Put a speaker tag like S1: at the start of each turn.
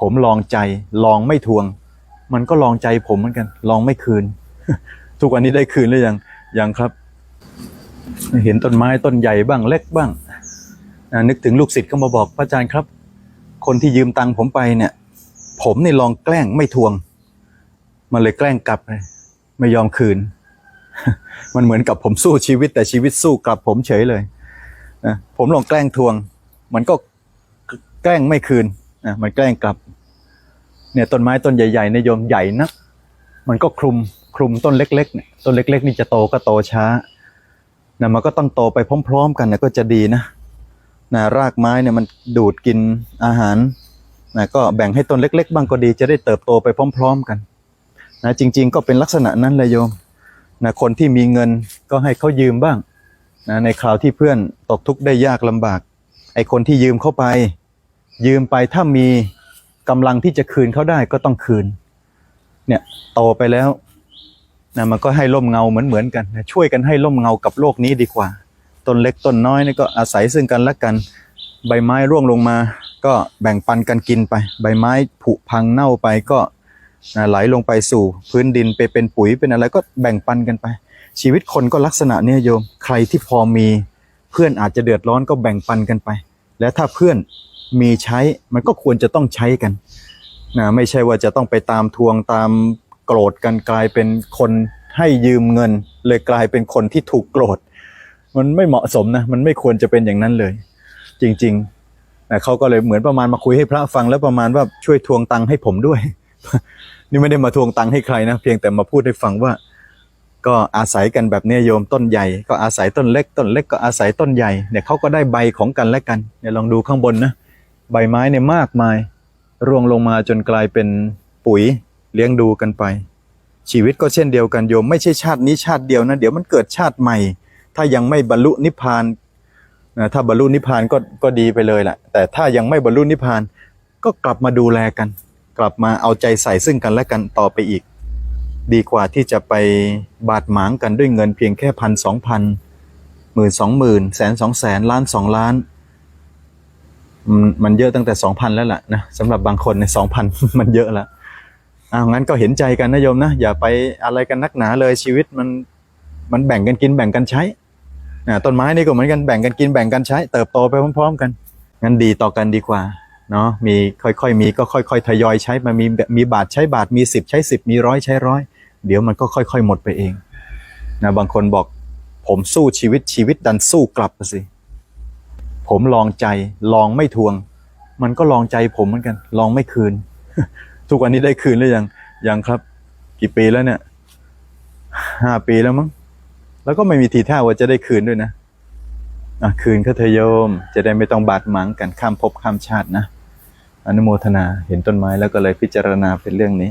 S1: ผมลองใจลองไม่ทวง มันก็ลองใจผมเหมือนกัน ลองไม่คืน ทุกวันนี้ได้คืนหรือยังยังครับ เห็นต้นไม้ต้นใหญ่บ้างเล็กบ้างนึกถึงลูกศิษย์เขามาบอกพระอาจารย์ครับ คนที่ยืมตังค์ผมไปเนี่ย ผมนี่ลองแกล้งไม่ทวง มันเลยแกล้งกลับไม่ยอมคืน มันเหมือนกับผมสู้ชีวิต แต่ชีวิตสู้กลับผมเฉยเลยนะผมลองแกล้งทวง มันก็แกล้งไม่คืนนะมันแกล้งกลับ เนี่ยต้นไม้ต้นใหญ่ๆในโยมใหญ่นักมันก็คลุมคลุมต้นเล็กๆเนี่ยต้นเล็ก ๆ นี่จะโตก็โตช้านะมันก็ต้องโตไปพร้อม ๆ กันนะก็จะดีนะนะรากไม้เนี่ยมันดูดกินอาหารนะก็แบ่งให้ต้นเล็ก ๆ บ้างก็ดีจะได้เติบโตไปพร้อม ๆ กันนะจริง ๆ ก็เป็นลักษณะนั้นเลยโยมนะคนที่มีเงินก็ให้เขายืมบ้างนะในคราวที่เพื่อนตกทุกข์ได้ยากลำบาก ไอ้คนที่ยืมเข้าไป ยืมไปถ้ามี กำลังที่จะคืนเขาได้ก็ต้องคืน เนี่ยโตไปแล้วนะมันก็ให้ร่มเงาเหมือนเหมือนๆกันนะช่วยกันให้ร่มเงากับโลกนี้ดีกว่า ต้นเล็กต้นน้อยนี่ก็อาศัยซึ่งกันและกัน ใบไม้ร่วงลงมา ก็แบ่งปันกันกินไป ใบไม้ผุพังเน่าไปก็นะไหลลงไปสู่พื้นดินไปเป็นปุ๋ยเป็นอะไรก็แบ่งปันกันไป ชีวิตคนก็ลักษณะเนี้ยโยม ใครที่พอมี เพื่อนอาจจะเดือดร้อนก็แบ่งปันกันไป และถ้าเพื่อน มีใช้มันก็ควรจะต้องใช้กันนะไม่ใช่ว่าจะต้องไปตามทวงตามโกรธกันกลายเป็นคนให้ยืมเงิน เลยกลายเป็นคนที่ถูกโกรธ มันไม่เหมาะสมนะมันไม่ควรจะเป็นอย่างนั้นเลย จริงๆนะเขาก็เลยเหมือนประมาณมาคุยให้พระฟังแล้วประมาณว่าช่วยทวงตังค์ให้ผมด้วย นี่ไม่ได้มาทวงตังค์ให้ใครนะเพียงแต่มาพูดให้ฟังว่า ก็อาศัยกันแบบเนี้ยโยมต้นใหญ่ ก็อาศัยต้นเล็กต้นเล็กก็อาศัยต้นใหญ่เนี่ยเขาก็ได้ใบของกันและกันเนี่ยลองดูข้างบนนะ ใบไม้เนี่ยมากมาย ร่วงลงมาจนกลายเป็นปุ๋ยเลี้ยงดูกันไป ชีวิตก็เช่นเดียวกันโยม ไม่ใช่ชาตินี้ชาติเดียวนะ เดี๋ยวมันเกิดชาติใหม่ ถ้ายังไม่บรรลุนิพพานนะถ้าบรรลุนิพพานก็ก็ดีไปเลยแหละแต่ถ้ายังไม่บรรลุนิพพานก็กลับมาดูแลกัน กลับมาเอาใจใส่ซึ่งกันและกันต่อไปอีก ดีกว่าที่จะไปบาดหมางกันด้วยเงินเพียงแค่พันสองพันหมื่นสองหมื่นแสนสองแสนล้านสองล้าน มันเยอะตั้งแต่สองพันแล้วล่ะนะสำหรับบางคนในสองพันมันเยอะแล้วอ้าวงั้นก็เห็นใจกันนะโยมนะ อย่าไปอะไรกันนักหนาเลยชีวิตมันมันแบ่งกันกินแบ่งกันใช้ต้นไม้นี่ก็เหมือนกันแบ่งกันกินแบ่งกันใช้ เติบโตไปพร้อม ๆ กันงั้นดีต่อกันดีกว่าเนาะมีค่อยๆมีก็ค่อยๆทยอยใช้มามีมีบาทใช้บาทมีสิบใช้สิบมีร้อยใช้ร้อยเดี๋ยวมันก็ค่อย ๆ หมดไปเองนะบางคนบอกผมสู้ชีวิตชีวิตดันสู้กลับสิ ผมลองใจลองไม่ทวง มันก็ลองใจผมเหมือนกัน ลองไม่คืน ทุกวันนี้ได้คืนหรือยังยังครับ กี่ปีแล้วเนี่ยห้าปีแล้วมั้งแล้วก็ไม่มีทีท่าว่าจะได้คืนด้วยนะอะคืนเขาเถอโยม จะได้ไม่ต้องบาดหมางกันข้ามภพข้ามชาตินะอนุโมทนาเห็นต้นไม้แล้วก็เลยพิจารณาเป็นเรื่องนี้